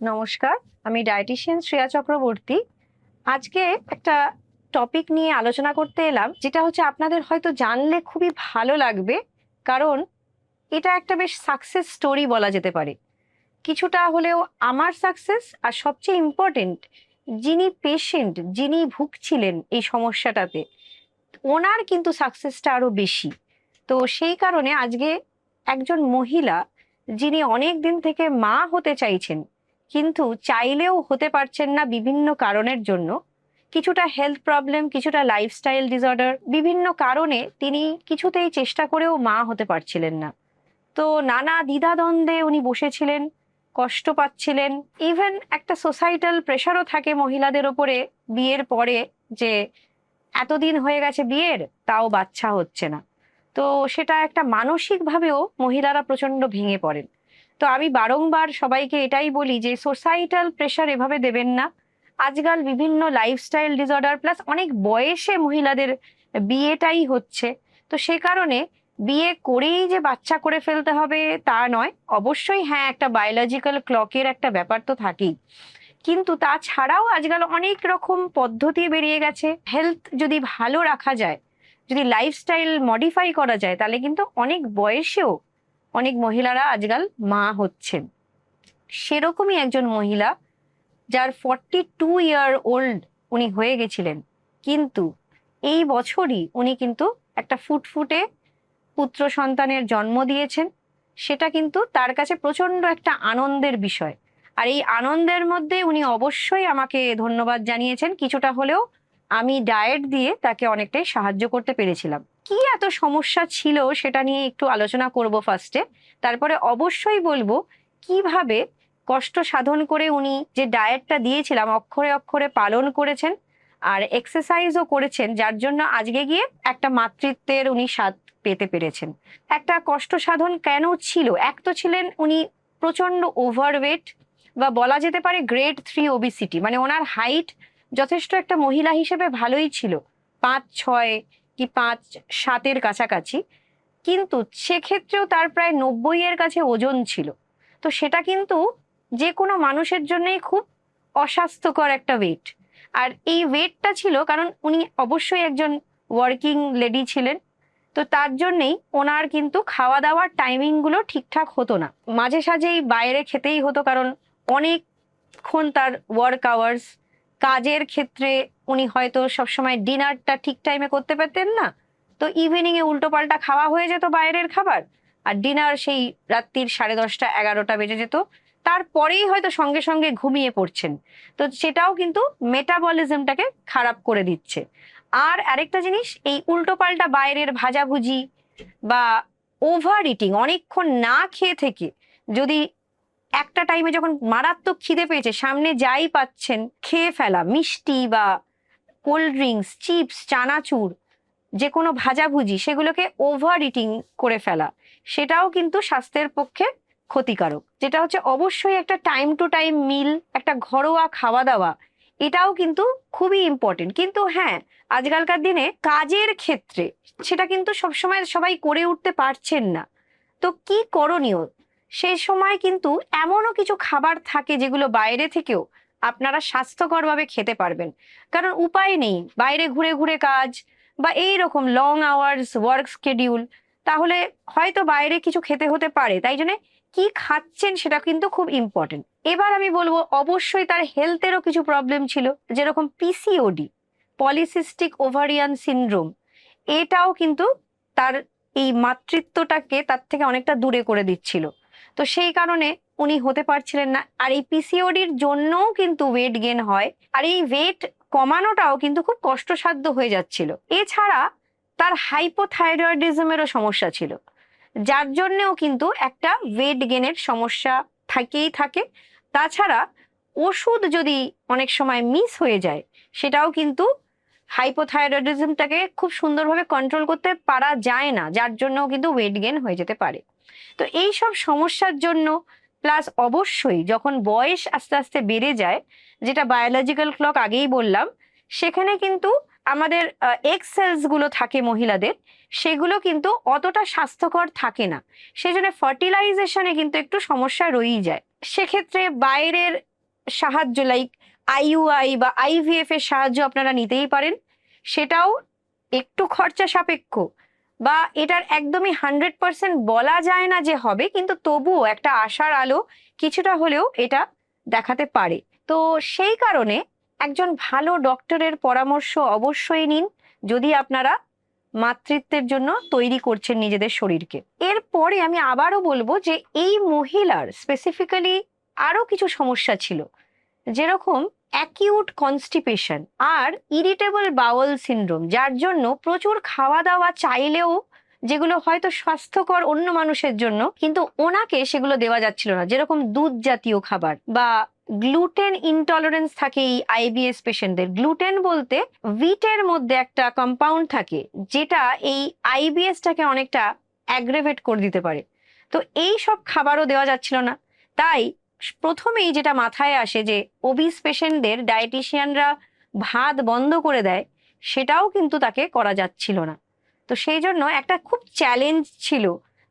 নমস্কার, আমি ডায়েটিশিয়ান শ্রেয়া চক্রবর্তী। আজকে একটা টপিক নিয়ে আলোচনা করতে এলাম, যেটা হচ্ছে আপনাদের হয়তো জানলে খুবই ভালো লাগবে, কারণ এটা একটা বেশ সাকসেস স্টোরি বলা যেতে পারে। কিছুটা হলেও আমার সাকসেস আর সবচেয়ে ইম্পর্টেন্ট যিনি পেশেন্ট যিনি ভুগছিলেন এই সমস্যাটাতে, ওনার কিন্তু সাকসেসটা আরও বেশি। তো সেই কারণে আজকে একজন মহিলা যিনি অনেক দিন থেকে মা হতে চাইছেন কিন্তু চাইলেও হতে পারছেন না বিভিন্ন কারণের জন্য। কিছুটা হেলথ প্রবলেম কিছুটা লাইফস্টাইল ডিসঅর্ডার বিভিন্ন কারণে তিনি কিছুতেই চেষ্টা করেও মা হতে পারছিলেন না। তো নানা দ্বিধাদ্বন্দ্বে উনি বসেছিলেন, কষ্ট পাচ্ছিলেন। ইভেন একটা সোসাইটাল প্রেশারও থাকে মহিলাদের ওপরে বিয়ের পরে যে এতদিন হয়ে গেছে বিয়ের, তাও বাচ্চা হচ্ছে না। তো সেটা একটা মানসিকভাবেও মহিলারা প্রচণ্ড ভেঙে পড়েন। তো আমি বারংবার সবাইকে এটাই বলি যে সোসাইটাল প্রেশার এভাবে দেবেন না। আজকাল বিভিন্ন লাইফস্টাইল ডিসঅর্ডার প্লাস অনেক বয়সে মহিলাদের বিয়েটাই হচ্ছে। তো সে কারণে বিয়ে করেই যে বাচ্চা করে ফেলতে হবে তা নয়, অবশ্যই হ্যাঁ একটা বায়োলজিক্যাল ক্লকের একটা ব্যাপার তো থাকেই। কিন্তু তাছাড়াও আজকাল অনেক রকম পদ্ধতি বেরিয়ে গেছে। হেলথ যদি ভালো রাখা যায়, যদি লাইফস্টাইল মডিফাই করা যায়, তাহলে কিন্তু অনেক বয়সেও অনেক মহিলারা আজকাল মা হচ্ছেন। সেরকমই একজন মহিলা যার ফর্টি টু ইয়ার ওল্ড উনি হয়ে গেছিলেন। কিন্তু এই বছরই উনি কিন্তু একটা ফুটফুটে পুত্র সন্তানের জন্ম দিয়েছেন। সেটা কিন্তু তার কাছে প্রচণ্ড একটা আনন্দের বিষয়। আর এই আনন্দের মধ্যে উনি অবশ্যই আমাকে ধন্যবাদ জানিয়েছেন। কিছুটা হলেও আমি ডায়েট দিয়ে তাকে অনেকটাই সাহায্য করতে পেরেছিলাম। কি এত সমস্যা ছিল সেটা নিয়ে একটু আলোচনা করব ফার্স্টে তারপরে অবশ্যই বলব কীভাবে কষ্ট সাধন করে উনি যে ডায়েটটা দিয়েছিলাম, অক্ষরে অক্ষরে পালন করেছেন আর এক্সারসাইজও করেছেন, যার জন্য আজকে গিয়ে একটা মাতৃত্বের উনি স্বাদ পেতে পেরেছেন। একটা কষ্ট সাধন কেন ছিল? এক তো ছিলেন উনি প্রচণ্ড ওভারওয়েট বা বলা যেতে পারে গ্রেড থ্রি ওবিসিটি মানে ওনার হাইট যথেষ্ট একটা মহিলা হিসেবে ভালোই ছিল। পাঁচ, ছয় কি পাঁচ সাতের কাছাকাছি। কিন্তু সেক্ষেত্রেও তার প্রায় নব্বই এর কাছে ওজন ছিল। তো সেটা কিন্তু যে কোনো মানুষের জন্যই খুব অস্বাস্থ্যকর একটা ওয়েট আর এই ওয়েটটা ছিল কারণ উনি অবশ্যই একজন ওয়ার্কিং লেডি ছিলেন। তো তার জন্যেই ওনার কিন্তু খাওয়া দাওয়ার টাইমিংগুলো ঠিকঠাক হতো না। মাঝে সাঝেই বাইরে খেতেই হতো কারণ অনেকক্ষণ তার ওয়ার্ক আওয়ার্স কাজের ক্ষেত্রে উনি হয়তো সবসময় ডিনারটা ঠিক টাইমে করতে পারতেন না। তো ইভিনিং এ উল্টো পাল্টা খাওয়া হয়ে যেত বাইরের খাবার, আর ডিনার সেই রাত্রির সাড়ে দশটা, এগারোটা বেজে যেত। তারপরেই হয়তো সঙ্গে সঙ্গে ঘুমিয়ে পড়ছেন। তো সেটাও কিন্তু মেটাবলিজমটাকে খারাপ করে দিচ্ছে। আর আরেকটা জিনিস, এই উল্টো পাল্টা বাইরের ভাজাভুজি বা ওভার ইটিং অনেকক্ষণ না খেয়ে থেকে যদি একটা টাইমে যখন মারাত্মক খিদে পেয়েছে, সামনে যাই পাচ্ছেন, খেয়ে ফেলা, মিষ্টি বা কোল্ড ড্রিঙ্কস চিপস চানাচুর, যে কোনো ভাজাভুজি সেগুলোকে ওভার ইটিং করে ফেলা, সেটাও কিন্তু স্বাস্থ্যের পক্ষে ক্ষতিকারক। যেটা হচ্ছে অবশ্যই একটা টাইম টু টাইম মিল একটা ঘরোয়া খাওয়া দাওয়া এটাও কিন্তু খুবই ইম্পর্টেন্ট কিন্তু হ্যাঁ আজকালকার দিনে কাজের ক্ষেত্রে সেটা কিন্তু সবসময় সবাই করে উঠতে পারছেন না। তো কি করণীয়? সেই সময় কিন্তু এমনও কিছু খাবার থাকে যেগুলো বাইরে থেকেও আপনারা স্বাস্থ্যকরভাবে খেতে পারবেন। কারণ উপায় নেই, বাইরে ঘুরে ঘুরে কাজ বা এই রকম লং আওয়ার্স ওয়ার্ক স্কেডিউল তাহলে হয়তো বাইরে কিছু খেতে হতে পারে, তাই জন্য কি খাচ্ছেন সেটা কিন্তু খুব ইম্পর্টেন্ট এবার আমি বলব, অবশ্যই তার হেলথেরও কিছু প্রবলেম ছিল, যেরকম পিসিওডি পলিসিস্টিক ওভারিয়ান সিনড্রোম এটাও কিন্তু তার এই মাতৃত্বটাকে তার থেকে অনেকটা দূরে করে দিচ্ছিল। তো সেই কারণে উনি হতে পারছিলেন না। আর এই পিসিওডির জন্যও কিন্তু ওয়েট গেন হয়। আর এই ওয়েট কমানোটাও কিন্তু খুব কষ্টসাধ্য হয়ে যাচ্ছিল। এছাড়া তার হাইপোথাইরয়েডিজমেরও সমস্যা ছিল। যার জন্যেও কিন্তু একটা ওয়েট গেনের সমস্যা থাকেই থাকে। তাছাড়া ওষুধ যদি অনেক সময় মিস হয়ে যায়, সেটাও কিন্তু হাইপোথাইরয়েডিজমটাকে খুব সুন্দরভাবে কন্ট্রোল করতে পারা যায় না, যার জন্য কিন্তু ওয়েট গেন হয়ে যেতে পারে। তো এই সব সমস্যার জন্য প্লাস অবশ্যই যখন বয়স আস্তে আস্তে বেড়ে যায়, যেটা বায়োলজিক্যাল ক্লক আগেই বললাম, সেখানে কিন্তু আমাদের এক্স সেলসগুলো থাকে মহিলাদের, সেগুলো কিন্তু অতটা স্বাস্থ্যকর থাকে না। সেই জন্য ফার্টিলাইজেশনে কিন্তু একটু সমস্যা রয়েই যায়। সেক্ষেত্রে বাইরের সাহায্য লাইক আইইউআই বা আইভিএফ এর সাহায্য আপনারা নিতেই পারেন। সেটাও একটু খরচা সাপেক্ষ বা এটার একদমই হান্ড্রেড পার্সেন্ট বলা যায় না যে হবে, কিন্তু তবুও একটা আশার আলো কিছুটা হলেও এটা দেখাতে পারে। তো সেই কারণে একজন ভালো ডক্টরের পরামর্শ অবশ্যই নিন, যদি আপনারা মাতৃত্বের জন্য তৈরি করছেন নিজেদের শরীরকে। এরপরে আমি আবারও বলব যে এই মহিলার স্পেসিফিক্যালি আরও কিছু সমস্যা ছিল। যেরকম অ্যাকিউট কনস্টিপেশন আর ইরিটেবল বাউল সিনড্রোম যার জন্য প্রচুর খাওয়া দাওয়া চাইলেও যেগুলো হয়তো স্বাস্থ্যকর অন্য মানুষের জন্য, কিন্তু ওনাকে সেগুলো দেওয়া যাচ্ছিল না। যেরকম দুধ জাতীয় খাবার বা গ্লুটেন ইনটলারেন্স থাকে এই আইবিএস পেশেন্টদের গ্লুটেন বলতে ভিটের মধ্যে একটা কম্পাউন্ড থাকে, যেটা এই আইবিএসটাকে অনেকটা অ্যাগ্রেভেট করে দিতে পারে। তো এই সব খাবারও দেওয়া যাচ্ছিল না। তাই প্রথমেই যেটা মাথায় আসে যে ওবিস পেশেন্টদের ডায়েটিশিয়ানরা ভাত বন্ধ করে দেয়, সেটাও কিন্তু তাকে করা যাচ্ছিল না। তো সেই জন্য একটা খুব চ্যালেঞ্জ ছিল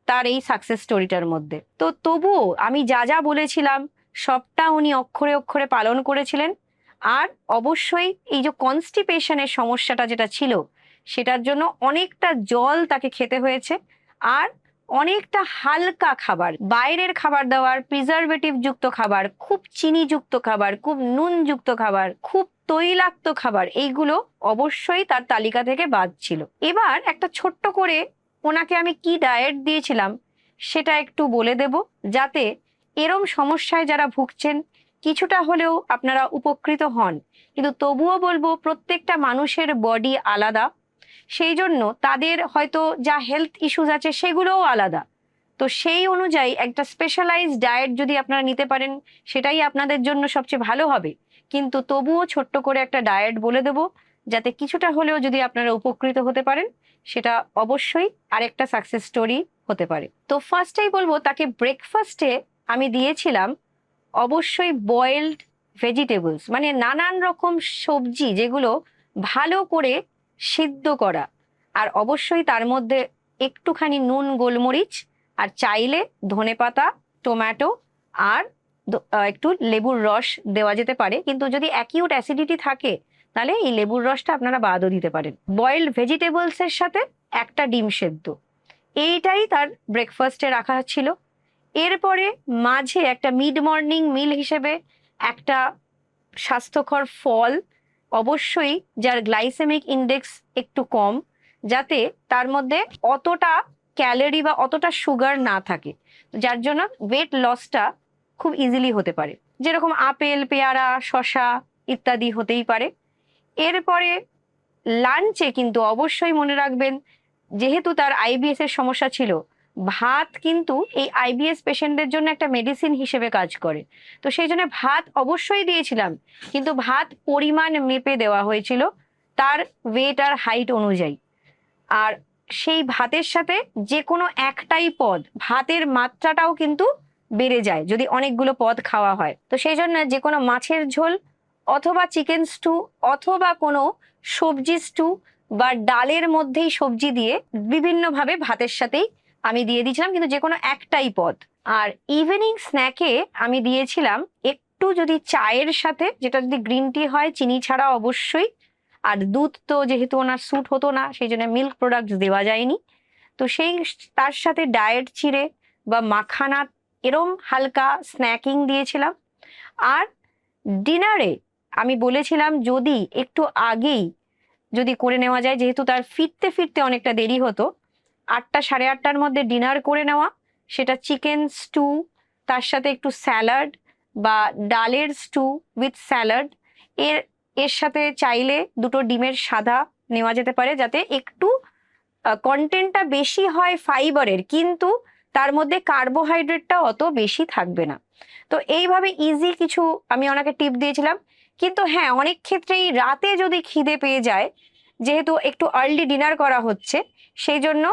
তার এই সাকসেস স্টোরিটার মধ্যে। তো তবুও আমি যা যা বলেছিলাম, সবটা উনি অক্ষরে অক্ষরে পালন করেছিলেন। আর অবশ্যই এই যে কনস্টিপেশনের সমস্যাটা যেটা ছিল, সেটার জন্য অনেকটা জল তাকে খেতে হয়েছে। আর অনেকটা হালকা খাবার, বাইরের খাবার দাবার প্রিজারভেটিভ যুক্ত খাবার, খুব চিনি যুক্ত খাবার, খুব নুন যুক্ত খাবার, খুব তৈলাক্ত খাবার, এইগুলো অবশ্যই তার তালিকা থেকে বাদ ছিল। এবার একটা ছোট্ট করে ওনাকে আমি কি ডায়েট দিয়েছিলাম সেটা একটু বলে দেব, যাতে এরম সমস্যায় যারা ভুগছেন, কিছুটা হলেও আপনারা উপকৃত হন। কিন্তু তবুও বলব প্রত্যেকটা মানুষের বডি আলাদা। সেই জন্য তাদের হয়তো যা হেলথ ইস্যুস আছে সেগুলোও আলাদা। তো সেই অনুযায়ী একটা স্পেশালাইজ ডায়েট যদি আপনারা নিতে পারেন, সেটাই আপনাদের জন্য সবচেয়ে ভালো হবে। কিন্তু তবুও ছোট্ট করে একটা ডায়েট বলে দেব, যাতে কিছুটা হলেও যদি আপনারা উপকৃত হতে পারেন, সেটা অবশ্যই আরেকটা সাকসেস স্টোরি হতে পারে। তো ফার্স্টেই বলব, তাকে ব্রেকফাস্টে আমি দিয়েছিলাম অবশ্যই বয়েলড ভেজিটেবলস মানে নানান রকম সবজি যেগুলো ভালো করে সিদ্ধ করা। আর অবশ্যই তার মধ্যে একটুখানি নুন, গোলমরিচ, আর চাইলে ধনেপাতা টমেটো, আর একটু লেবুর রস দেওয়া যেতে পারে। কিন্তু যদি অ্যাকিউট অ্যাসিডিটি থাকে, তাহলে এই লেবুর রসটা আপনারা বাদও দিতে পারেন। বয়েলড ভেজিটেবলসের সাথে একটা ডিম সেদ্ধ। এইটাই তার ব্রেকফাস্টে রাখা ছিল। এরপরে মাঝে একটা মিড মর্নিং মিল হিসেবে একটা স্বাস্থ্যকর ফল অবশ্যই যার গ্লাইসেমিক ইন্ডেক্স একটু কম, যাতে তার মধ্যে অতটা ক্যালোরি বা অতটা সুগার না থাকে, যার জন্য ওয়েট লসটা খুব ইজিলি হতে পারে। যেরকম আপেল, পেয়ারা শশা ইত্যাদি হতেই পারে। এরপরে লাঞ্চে কিন্তু অবশ্যই মনে রাখবেন, যেহেতু তার আইবিএস এর সমস্যা ছিল ভাত কিন্তু এই আইবিএস পেশেন্টদের জন্য একটা মেডিসিন হিসেবে কাজ করে। তো সেই জন্য ভাত অবশ্যই দিয়েছিলাম, কিন্তু ভাত পরিমাণ মেপে দেওয়া হয়েছিল তার ওয়েট আর হাইট অনুযায়ী। আর সেই ভাতের সাথে যে কোনো একটাই পদ, ভাতের মাত্রাটাও কিন্তু বেড়ে যায় যদি অনেকগুলো পদ খাওয়া হয়। তো সেই জন্য যে কোনো মাছের ঝোল অথবা চিকেন স্টু অথবা কোনো সবজি স্টু বা ডালের মধ্যেই সবজি দিয়ে বিভিন্নভাবে ভাতের সাথেই আমি দিয়ে দিয়েছিলাম, কিন্তু যে কোনো একটাই পদ। আর ইভিনিং স্ন্যাকে আমি দিয়েছিলাম একটু যদি চায়ের সাথে, যেটা যদি গ্রিন টি হয়, চিনি ছাড়া অবশ্যই। আর দুধ তো যেহেতু ওনার স্যুট হতো না, সেই জন্য মিল্ক প্রোডাক্টস দেওয়া যায়নি। তো সেই তার সাথে ডায়েট চিড়ে বা মাখানা এরম হালকা স্ন্যাকিং দিয়েছিলাম। আর ডিনারে আমি বলেছিলাম, যদি একটু আগেই যদি করে নেওয়া যায়, যেহেতু তার ফিরতে ফিরতে অনেকটা দেরি হতো আটটা, সাড়ে আটটার মধ্যে ডিনার করে নেওয়া। সেটা চিকেন স্টু তার সাথে একটু স্যালাড বা ডালের স্টু উইথ স্যালাড এর এর সাথে চাইলে দুটো ডিমের সাদা নেওয়া যেতে পারে যাতে একটু কন্টেন্টটা বেশি হয় ফাইবারের কিন্তু তার মধ্যে কার্বোহাইড্রেটটা অত বেশি থাকবে না। তো এইভাবে ইজি কিছু আমি ওনাকে টিপ দিয়েছিলাম। কিন্তু হ্যাঁ অনেক ক্ষেত্রেই রাতে যদি খিদে পেয়ে যায়, যেহেতু একটু আর্লি ডিনার করা হচ্ছে, সেই জন্য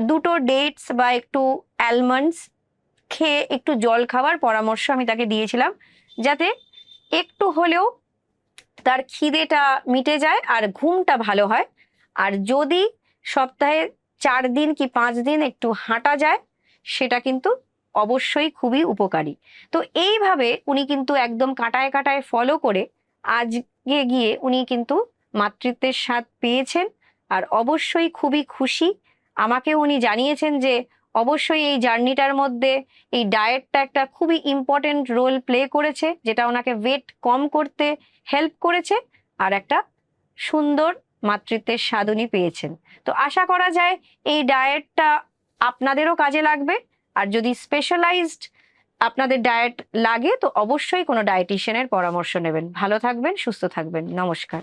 দুটো ডেটস বা একটু অ্যালমন্ডস খেয়ে একটু জল খাওয়ার পরামর্শ আমি তাকে দিয়েছিলাম, যাতে একটু হলেও তার খিদেটা মিটে যায় আর ঘুমটা ভালো হয়। আর যদি সপ্তাহে চার দিন কি পাঁচ দিন একটু হাঁটা যায়, সেটা কিন্তু অবশ্যই খুবই উপকারী। তো এইভাবে উনি কিন্তু একদম কাটায় কাটায় ফলো করে আজকে গিয়ে উনি কিন্তু মাতৃত্বের স্বাদ পেয়েছেন আর অবশ্যই খুবই খুশি আমাকে উনি জানিয়েছেন যে অবশ্যই এই জার্নিটার মধ্যে এই ডায়েটটা একটা খুবই ইম্পর্টেন্ট রোল প্লে করেছে, যেটা ওনাকে ওয়েট কম করতে হেল্প করেছে আর একটা সুন্দর মাতৃত্বের উনি পেয়েছেন। তো আশা করা যায় এই ডায়েটটা আপনাদেরও কাজে লাগবে, আর যদি স্পেশালাইজড আপনাদের ডায়েট লাগে তো অবশ্যই কোনো ডায়েটিশিয়ানের পরামর্শ নেবেন। ভালো থাকবেন, সুস্থ থাকবেন। নমস্কার।